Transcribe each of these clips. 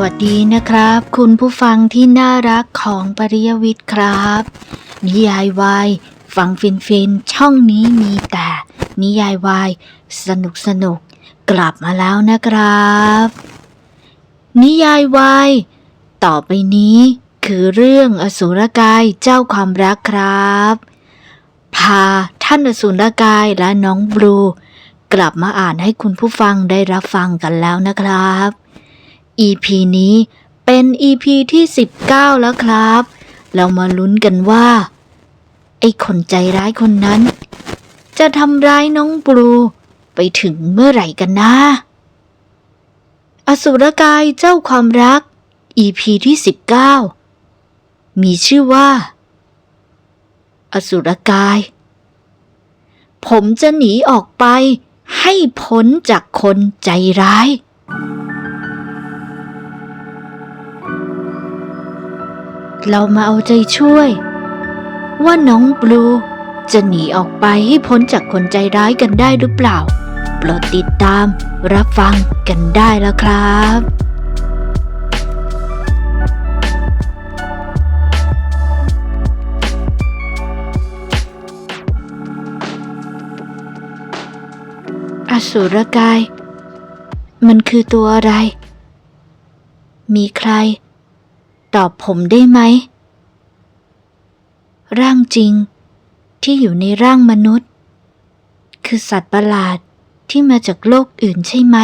วัสดีนะครับ คุณผู้ฟังที่น่ารักของปริยวิทย์ครับ นิยายวายฟังฟินฟินๆช่องนี้มีแต่ นิยายวายสนุกสนุกกลับมาแล้วนะครับ นิยายวายต่อไปนี้คือเรื่องอสูรกายเจ้าความรักครับ พาท่านอสูรกายและน้องบลูกลับมาอ่านให้คุณผู้ฟังได้รับฟังกันแล้วนะครับ EP นี้เป็น EP ที่ 19 แล้วครับ เรามาลุ้นกันว่า ไอ้คนใจร้ายคนนั้น จะทำร้ายน้องบลูไปถึงเมื่อไหร่กันนะ อสุรกายเจ้าความรัก EP ที่ 19 มีชื่อว่า อสุรกาย ผมจะหนีออกไปให้พ้นจากคนใจร้าย เรามาเอาใจช่วย ว่าน้องบลูจะหนีออกไปให้พ้นจากคนใจร้ายกันได้หรือเปล่า โปรดติดตามรับฟังกันได้แล้วครับอสุรกาย มันคือตัวอะไร มีใคร ตอบผมได้ไหม ร่างจริง ที่อยู่ในร่างมนุษย์ คือสัตว์ประหลาดที่มาจากโลกอื่นใช่ไหม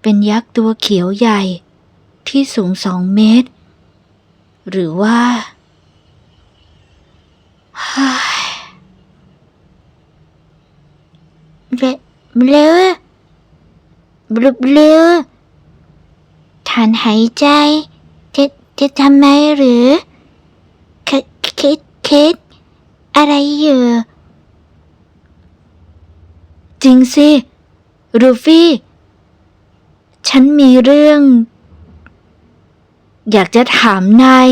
เป็นยักษ์ตัวเขียวใหญ่ที่สูงสองเมตร หรือว่าฮ่าเบลเบลอเบลอเบลอฐานหายใจ จะทำไมหรือคคิดคิดอะไรอยู่ จริงสิ รูฟี่ ฉันมีเรื่อง อยากจะถามนาย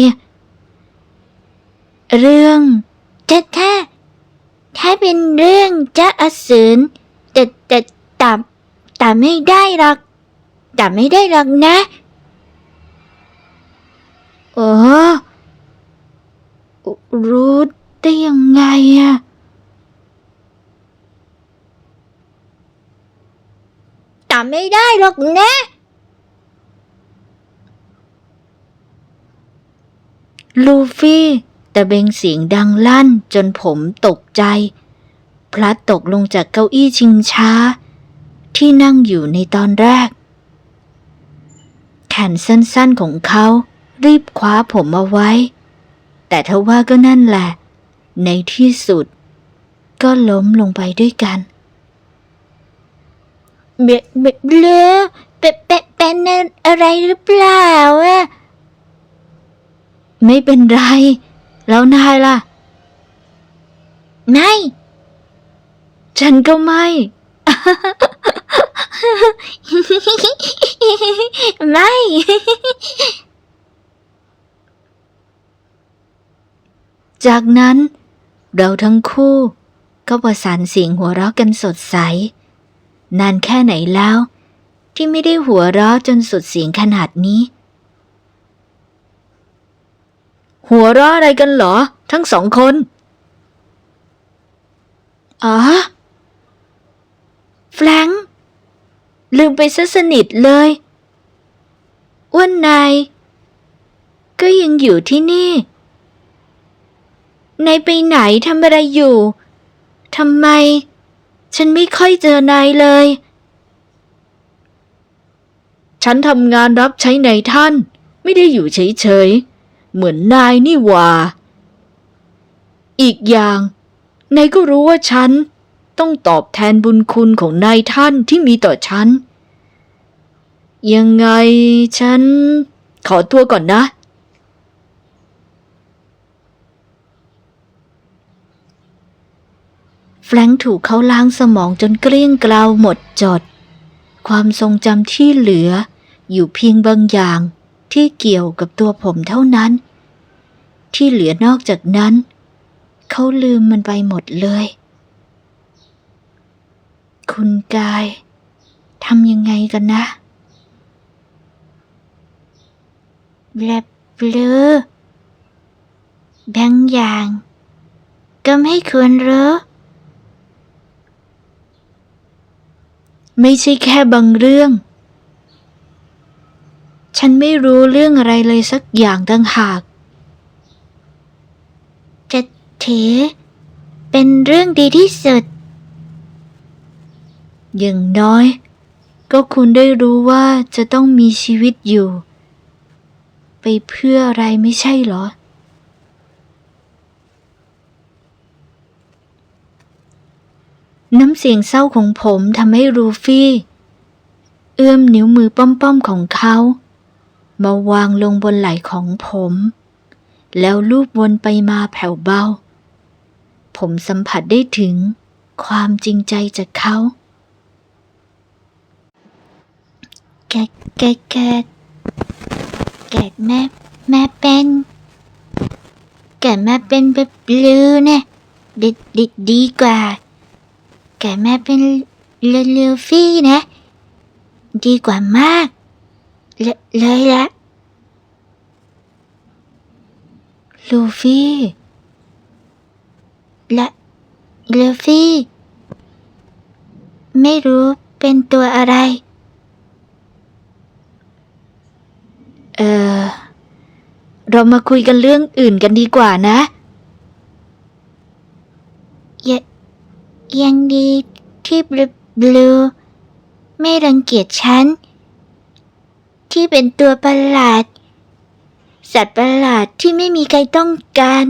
เรื่องจะถ้า ถ้าเป็นเรื่องจะอสูรแต่แต่แต่แต่ไม่ได้หรอกแต่ไม่ได้หรอกนะ เออ รู้ได้ยังไงอะแต่ไม่ได้หรอกนะ ลูฟี่ตะเบงเสียงดังลั่นจนผมตกใจ พลัดตกลงจากเก้าอี้ชิงช้า ที่นั่งอยู่ในตอนแรก แขนสั้นๆของเขา รีบคว้าผมเอาไว้ แต่ทว่าก็นั่นแหละ ในที่สุด ก็ล้มลงไปด้วยกันเบเบเบลอเป็นเป็นเป็นอะไรหรือเปล่าอะไม่เป็นไร แล้วนายล่ะ ไม่ ฉันก็ไม่ ไม่ จากนั้น เราทั้งคู่ก็ประสานเสียงหัวเราะกันสดใส นานแค่ไหนแล้ว ที่ไม่ได้หัวเราะจนสุดเสียงขนาดนี้ หัวเราะอะไรกันเหรอ ทั้งสองคน อ๋อ แฟรงค์ลืมไปซะสนิทเลยอ้วนนายก็ยังอยู่ที่นี่ นายไปไหนทำอะไรอยู่ทำไม ฉันไม่ค่อยเจอนายเลย ฉันทำงานรับใช้นายท่าน ไม่ได้อยู่เฉยๆ เหมือนนายนี่หว่า อีกอย่างนายก็รู้ว่าฉันต้องตอบแทนบุญคุณของนายท่านที่มีต่อฉัน ยังไงฉัน ขอตัวก่อนนะ แฟรงค์ถูกเขาล้างสมองจนเกลี้ยงเกลาหมดจด ความทรงจำที่เหลือ อยู่เพียงบางอย่างที่เกี่ยวกับตัวผมเท่านั้น ที่เหลือนอกจากนั้น เขาลืมมันไปหมดเลย คุณกายทำยังไงกันนะและเบลอบางอย่าง ก็ไม่ควรรู้ ไม่ใช่แค่บางเรื่อง ฉันไม่รู้เรื่องอะไรเลยสักอย่างต่างหากจะถือเป็นเรื่องดีที่สุด อย่างน้อย ก็คุณได้รู้ว่าจะต้องมีชีวิตอยู่ ไปเพื่ออะไรไม่ใช่เหรอ น้ำเสียงเศร้าของผมทำให้รูฟี่ เอื้อมนิ้วมือป้อมๆของเขา มาวางลงบนไหล่ของผม แล้วลูบวนไปมาแผ่วเบา ผมสัมผัสได้ถึงความจริงใจจากเขา แกแกแกแกแม่แม่เป็น แกแม่เป็นแบบลือเนี่ยดีดีดีกว่า แกแม่เป็นเลลูฟี่นะ ดีกว่ามาก เลเลยละลูฟี่และลูฟี่ ไม่รู้เป็นตัวอะไร เออ เรามาคุยกันเรื่องอื่นกันดีกว่านะย ยังดีที่บลูบลูไม่รังเกียจฉัน ที่เป็นตัวประหลาด สัตว์ประหลาดที่ไม่มีใครต้องการ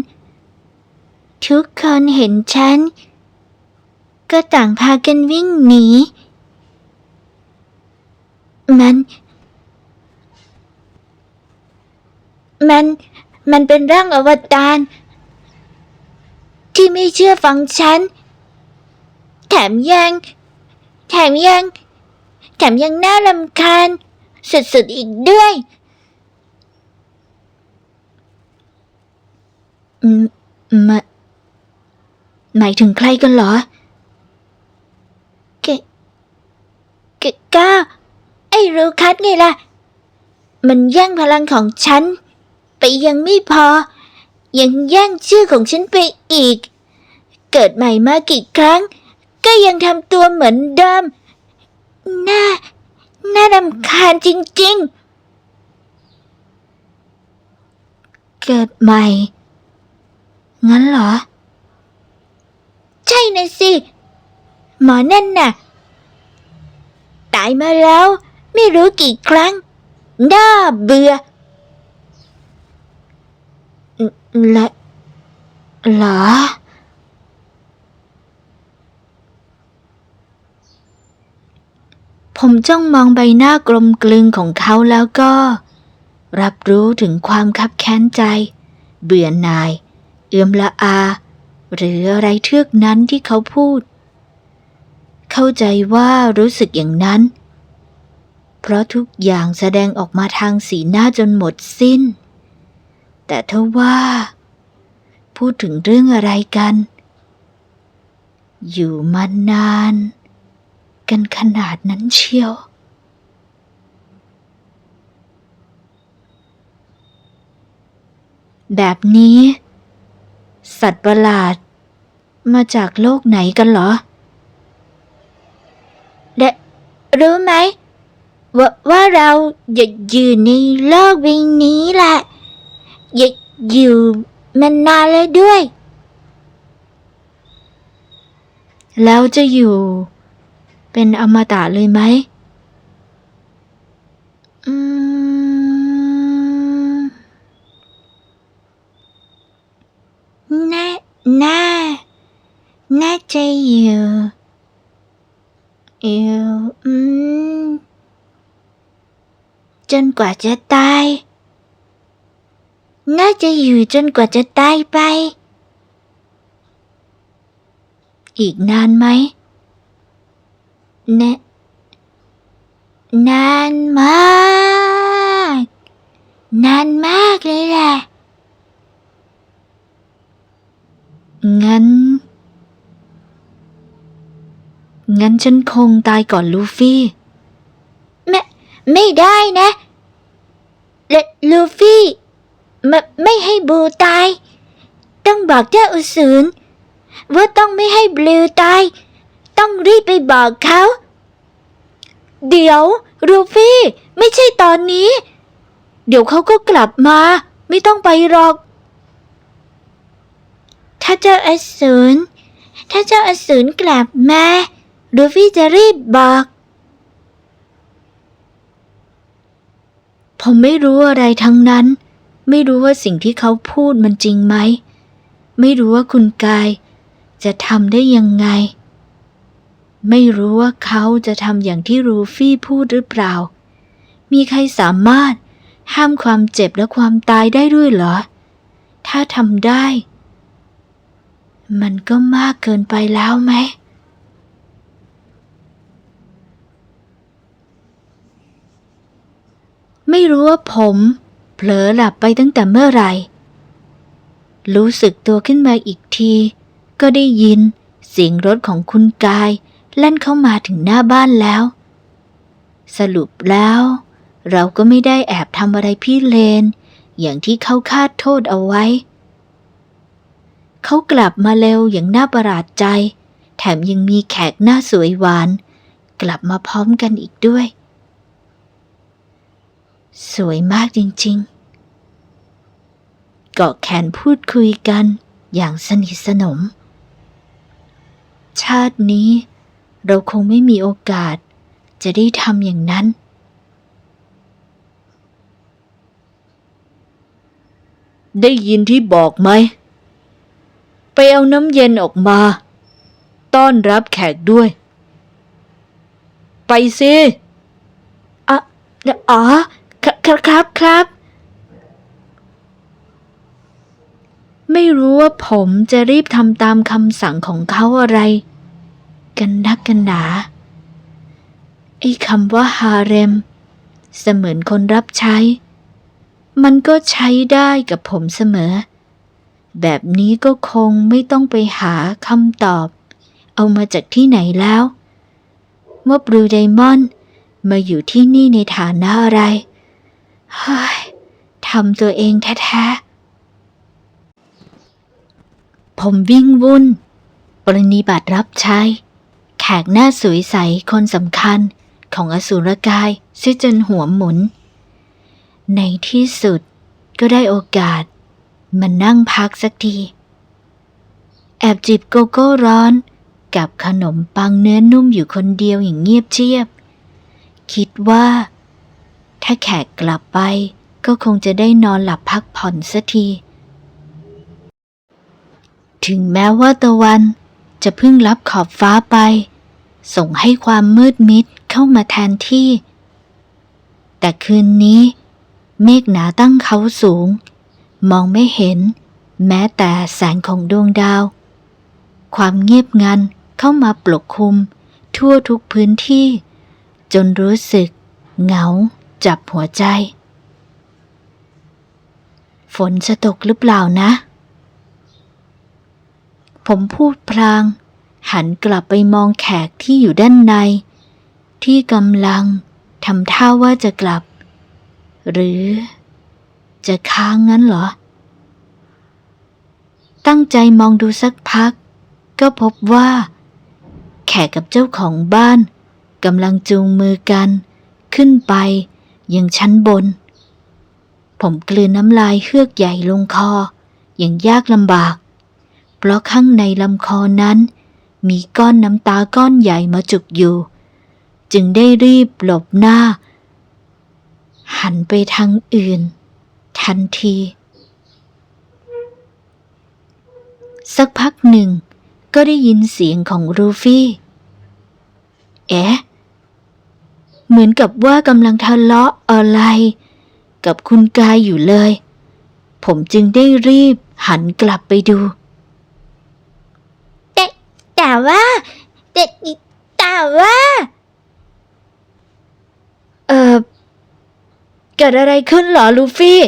ทุกคนเห็นฉัน ก็ต่างพากันวิ่งหนี มัน มัน มันเป็นร่างอวตารที่ไม่เชื่อฟังฉัน แถมยัง แถมยัง แถมยังน่ารำคาญ สุดๆอีกด้วย อืมหมายหมายถึงใครกันเหรอเกเกก้า ไอ้รูคัสไงล่ะ มันแย่งพลังของฉัน ไปยังไม่พอ ยังแย่งชื่อของฉันไปอีก เกิดใหม่มากี่ครั้ง ก็ยังทำตัวเหมือนเดิม น่า น่ารำคาญจริง ๆ เกิดใหม่ งั้นเหรอ ใช่นะสิ หมอนั่นน่ะ ตายมาแล้ว ไม่รู้กี่ครั้ง น่าเบื่อและเหรอ ผมจ้องมองใบหน้ากลมกลึงของเขาแล้วก็ รับรู้ถึงความคับแค้นใจ เบื่อหน่าย เอื้อมละอา หรืออะไรเทือกนั้นที่เขาพูด เข้าใจว่ารู้สึกอย่างนั้น เพราะทุกอย่างแสดงออกมาทางสีหน้าจนหมดสิ้น แต่ถ้าว่า พูดถึงเรื่องอะไรกัน อยู่มานาน กันขนาดนั้นเชียว แบบนี้ สัตว์ประหลาด มาจากโลกไหนกันเหรอเดะรู้ไหมว่าว่าเราอย,อยู่ในโลกใบนี้แหละอยาอยู่มานานแล้วด้วย แล้วจะอยู่ เป็นอมตะเลยไหมอืมน่าน่าน่าจะอยู่อยู่อืมจนกว่าจะตาย น่าจะอยู่จนกว่าจะตายไป อีกนานไหม นะนานมาก นานมากเลยแหละ งั้น งั้นฉันคงตายก่อนลูฟี่ ไม่ ไม่ได้นะลลูฟี่ไม่ไม่ให้บูตาย ต้องบอกเจ้าอุสืนว่าต้องไม่ให้บลูตาย ต้องรีบไปบอกเขา เดี๋ยวลูฟี่ ไม่ใช่ตอนนี้ เดี๋ยวเขาก็กลับมา ไม่ต้องไปหรอก ถ้าเจ้าอสูรถ้าเจ้าอสูรกลับมาลูฟี่จะรีบบอก ผมไม่รู้อะไรทั้งนั้น ไม่รู้ว่าสิ่งที่เขาพูดมันจริงไหม ไม่รู้ว่าคุณกายจะทำได้ยังไง ไม่รู้ว่าเขาจะทำอย่างที่รูฟี่พูดหรือเปล่า มีใครสามารถห้ามความเจ็บและความตายได้ด้วยเหรอ ถ้าทำได้ มันก็มากเกินไปแล้วไหม ไม่รู้ว่าผม เผลอหลับไปตั้งแต่เมื่อไหร่ รู้สึกตัวขึ้นมาอีกที ก็ได้ยินเสียงรถของคุณกาย แล่นเข้ามาถึงหน้าบ้านแล้ว สรุปแล้ว เราก็ไม่ได้แอบทำอะไรพี่เลน อย่างที่เขาคาดโทษเอาไว้ เขากลับมาเร็วอย่างน่าประหลาดใจ แถมยังมีแขกหน้าสวยหวาน กลับมาพร้อมกันอีกด้วย สวยมากจริงๆ เกาะแขนพูดคุยกันอย่างสนิทสนม ชาตินี้ เราคงไม่มีโอกาส จะได้ทำอย่างนั้น ได้ยินที่บอกไหม ไปเอาน้ำเย็นออกมา ต้อนรับแขกด้วย ไปสิอะอ๋อครับครับครับ ไม่รู้ว่าผมจะรีบทำตามคำสั่งของเขาอะไร กันนักกันหนา ไอ้คำว่าฮาเร็ม เสมือนคนรับใช้ มันก็ใช้ได้กับผมเสมอ แบบนี้ก็คงไม่ต้องไปหาคำตอบ เอามาจากที่ไหนแล้วว่าบลูไดมอนด์มาอยู่ที่นี่ในฐานะอะไร เฮ้ยทำตัวเองแท้ๆ ผมวิ่งวุ่น ปรนิบัติรับใช้ กหน้าสวยใสคนสำคัญของอสูรกายเสียจนหัวหมุน ในที่สุดก็ได้โอกาสมานั่งพักสักที แอบจิบโกโก้ร้อนกับขนมปังเนื้อนุ่มอยู่คนเดียวอย่างเงียบเชียบ คิดว่า ถ้าแขกกลับไปก็คงจะได้นอนหลับพักผ่อนสักที ถึงแม้ว่าตะวันจะเพิ่งรับขอบฟ้าไป ส่งให้ความมืดมิดเข้ามาแทนที่ แต่คืนนี้ เมฆหนาตั้งเขาสูง มองไม่เห็น แม้แต่แสงของดวงดาว ความเงียบงันเข้ามาปกคลุม ทั่วทุกพื้นที่ จนรู้สึก เหงา จับหัวใจ ฝนจะตกหรือเปล่านะ ผมพูดพลาง หันกลับไปมองแขกที่อยู่ด้านใน ที่กำลังทำท่าว่าจะกลับ หรือ จะค้างงั้นเหรอ ตั้งใจมองดูสักพัก ก็พบว่า แขกกับเจ้าของบ้านกำลังจูงมือกัน ขึ้นไปยังชั้นบน ผมกลืนน้ำลายเฮือกใหญ่ลงคออย่างยากลำบาก เพราะข้างในลำคอนั้น มีก้อนน้ำตาก้อนใหญ่มาจุกอยู่ จึงได้รีบหลบหน้า หันไปทางอื่น ทันที สักพักหนึ่ง ก็ได้ยินเสียงของรูฟี่ เอ๊ะ เหมือนกับว่ากำลังทะเลาะอะไร กับคุณกายอยู่เลย ผมจึงได้รีบหันกลับไปดู ว่าแต่แต่ว่า เออเกิดอะไรขึ้นเหรอลูฟี่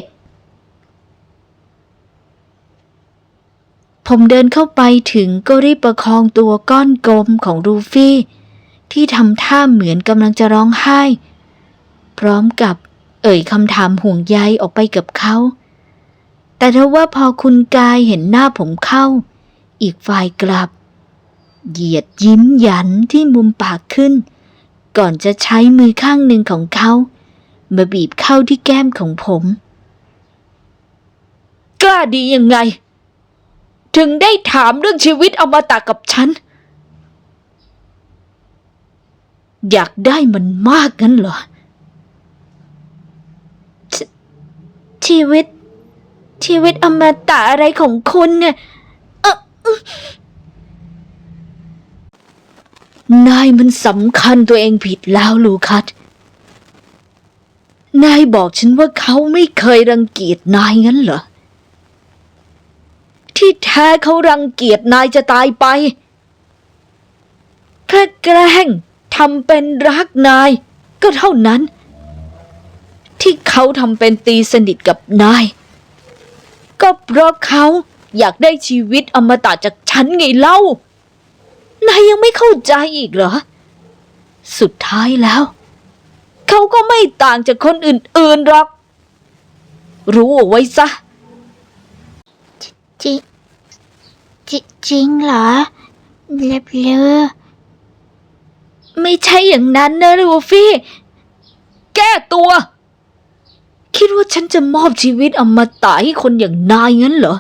ผมเดินเข้าไปถึงก็รีบประคองตัวก้อนกลมของรูฟี่ ที่ทำท่าเหมือนกำลังจะร้องไห้ พร้อมกับเอ่ยคำถามห่วงใยออกไปกับเขา แต่ถ้าว่าพอคุณกายเห็นหน้าผมเข้า อีกฝ่ายกลับ เหยียดยิ้มหยันที่มุมปากขึ้น ก่อนจะใช้มือข้างหนึ่งของเขามาบีบเข้าที่แก้มของผม กล้าดียังไง ถึงได้ถามเรื่องชีวิตอมตะกับฉัน อยากได้มันมากงั้นเหรอชชีวิต ชีวิตอมตะอะไรของคุณเนี่ยเออ นายมันสำคัญตัวเองผิดแล้วลูคัส นายบอกฉันว่าเขาไม่เคยรังเกียจนายงั้นเหรอ ที่แท้เขารังเกียจนายจะตายไปแค่แกล้งทำเป็นรักนาย ก็เท่านั้น ที่เขาทำเป็นตีสนิทกับนาย ก็เพราะเขาอยากได้ชีวิตอมตะจากฉันไงเล่า นายยังไม่เข้าใจอีกเหรอ สุดท้ายแล้ว เขาก็ไม่ต่างจากคนอื่นๆหรอก รู้เอาไว้ซะ จริงจริจริงเหรอ เล็บเลือไม่ใช่อย่างนั้นนะลูฟี่ แก้ตัว คิดว่าฉันจะมอบชีวิตอมตะให้คนอย่างนายงั้นเหรอ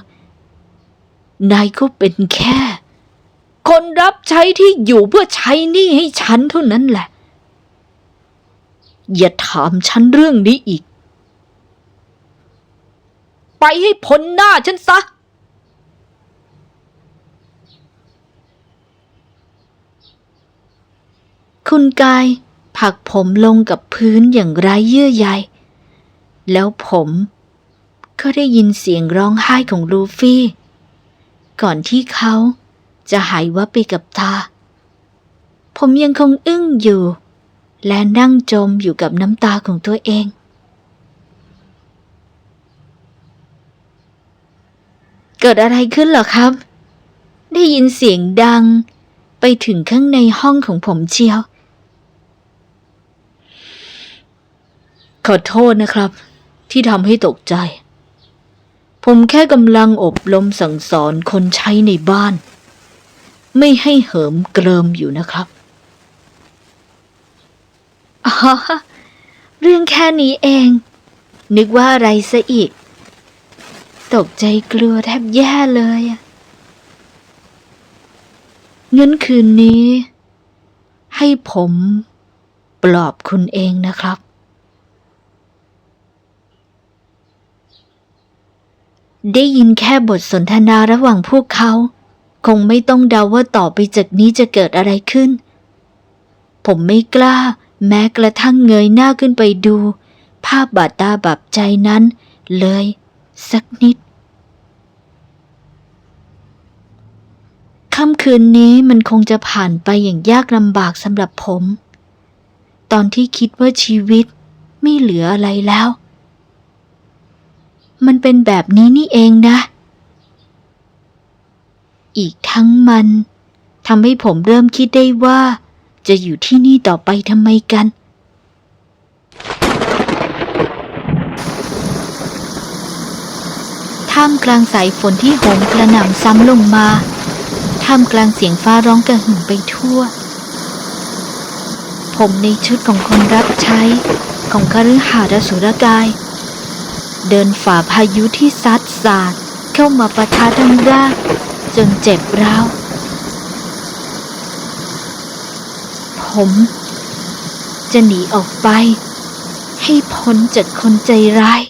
นายก็เป็นแค่ คนรับใช้ที่อยู่เพื่อใช้หนี้ให้ฉันเท่านั้นแหละ อย่าถามฉันเรื่องนี้อีก ไปให้พ้นหน้าฉันซะ คุณกายผักผมลงกับพื้นอย่างไร้เยื่อใย แล้วผมก็ได้ยินเสียงร้องไห้ของลูฟี่ ก่อนที่เขา จะหายวับไปกับตา ผมยังคงอึ้งอยู่ และนั่งจมอยู่กับน้ำตาของตัวเอง เกิดอะไรขึ้นหรอครับ ได้ยินเสียงดัง ไปถึงข้างในห้องของผมเชียว ขอโทษนะครับ ที่ทำให้ตกใจผมแค่กำลังอบรมสั่งสอนคนใช้ในบ้าน ไม่ให้เหิมเกริมอยู่นะครับอ๋อเรื่องแค่นี้เอง นึกว่าอะไรซะอีก ตกใจกลัวแทบแย่เลยอะงั้นคืนนี้ ให้ผมปลอบคุณเองนะครับ ได้ยินแค่บทสนทนาระหว่างพวกเขา คงไม่ต้องเดาว่าต่อไปจากนี้จะเกิดอะไรขึ้น ผมไม่กล้า แม้กระทั่งเงยหน้าขึ้นไปดู ภาพบาดตาบับใจนั้น เลย สักนิดค่ำคืนนี้มันคงจะผ่านไปอย่างยากลำบากสำหรับผม ตอนที่คิดว่าชีวิตไม่เหลืออะไรแล้ว มันเป็นแบบนี้นี่เองนะ อีกทั้งมันทำให้ผมเริ่มคิดได้ว่า จะอยู่ที่นี่ต่อไปทำไมกัน ท่ามกลางสายฝนที่โหมกระหน่ำซ้ำลงมา ท่ามกลางเสียงฟ้าร้องกระหึ่มไปทั่ว ผมในชุดของคนรับใช้ของคฤหาสน์สุรกาย เดินฝ่าพายุที่ซัดสาดเข้ามาประทะทั้งร่าง จนเจ็บร้าว ผม จะหนีออกไป ให้พ้นจากคนใจร้าย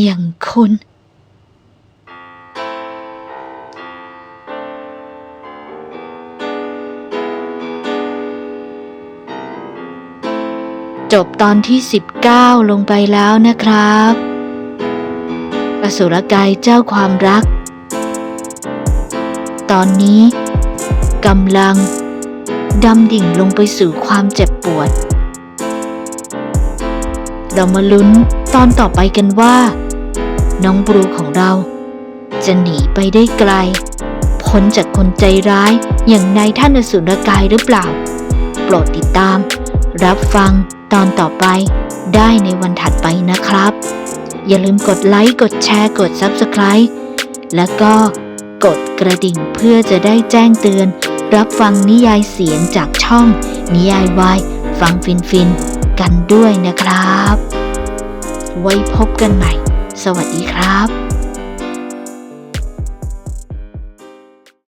อย่างคุณจบตอนที่ 19 ลงไปแล้วนะครับ อสุรกายเจ้าความรัก ตอนนี้กำลังดำดิ่งลงไปสู่ความเจ็บปวด เรามาลุ้นตอนต่อไปกันว่า น้องบรูของเรา จะหนีไปได้ไกล พ้นจากคนใจร้ายอย่างนายท่านอสุรกายหรือเปล่า โปรดติดตาม รับฟังตอนต่อไปได้ในวันถัดไปนะครับ อย่าลืมกดไลค์ กดแชร์ กด Subscribe แล้วก็ กดกระดิ่งเพื่อจะได้แจ้งเตือน รับฟังนิยายเสียงจากช่อง นิยายวายฟังฟินฟินๆกันด้วยนะครับ ไว้พบกันใหม่ สวัสดีครับ